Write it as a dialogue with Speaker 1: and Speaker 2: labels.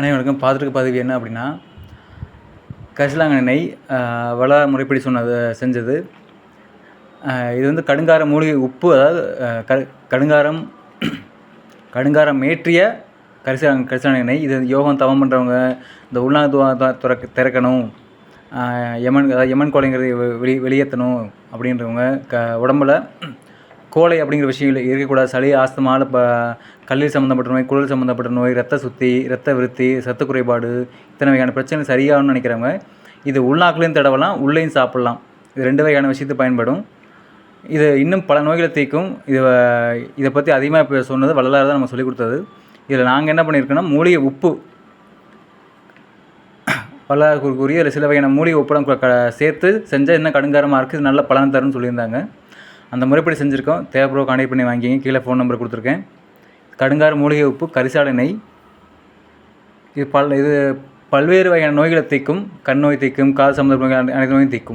Speaker 1: அனைவருக்கும் பார்த்துருக்க பதிவு என்ன அப்படின்னா கரிசலாங்கண்ணி நெய் வள முறைப்படி சொன்னது செஞ்சது. இது வந்து கடுங்கார மூலிகை உப்பு அதாவது க கடுங்காரம் கடுங்காரம் ஏற்றிய கரிசலாங்க கரிசலாங்கண்ணை இது யோகம் தவம் பண்ணுறவங்க இந்த உள்நாட்டு துறக்க திறக்கணும். யமன் அதாவது யமன் கோழைங்கிறது வெளி வெளியேற்றணும் அப்படின்றவங்க க உடம்புல கோழை அப்படிங்கிற விஷயம் இருக்கக்கூடாது. சளி ஆஸ்துமாவில் இப்போ கல்லீரல் சம்மந்தப்பட்ட நோய் குடல் சம்மந்தப்பட்ட நோய் ரத்த சுத்தி ரத்த விருத்தி சத்து குறைபாடு இத்தனை வகையான பிரச்சனை சரியாகணும்னு நினைக்கிறவங்க இது உள்நாக்குலேயும் தடவலாம் உள்ளேயும் சாப்பிட்லாம். இது ரெண்டு வகையான விஷயத்துக்கு பயன்படும். இது இன்னும் பல நோய்களை தீர்க்கும். இது இதை பற்றி அதிகமாக இப்போ சொன்னது வள்ளலார் தான் நம்ம சொல்லிக் கொடுத்தது. இதில் நாங்கள் என்ன பண்ணியிருக்கோன்னா மூலிகை உப்பு. வள்ளலார் கூறிய சில வகையான மூலிகை உப்புலாம் க சேர்த்து செஞ்சால் இன்னும் கடுங்காரமாக இருக்குது இது நல்ல பலன் தரும்னு சொல்லியிருந்தாங்க. அந்த முறைப்படி செஞ்சுருக்கோம். தேவைப்படுற கான்டெக்ட் பண்ணி வாங்கிக்கிங்க கீழே ஃபோன் நம்பர் கொடுத்துருக்கேன். கடுங்கார மூலிகை உப்பு கரிசாலை நெய். இது பல் இது பல்வேறு வகையான நோய்களை தீர்க்கும் கண் நோய் தீர்க்கும் காது சம்மந்த நோய் அனைத்து நோயும் தீர்க்கும்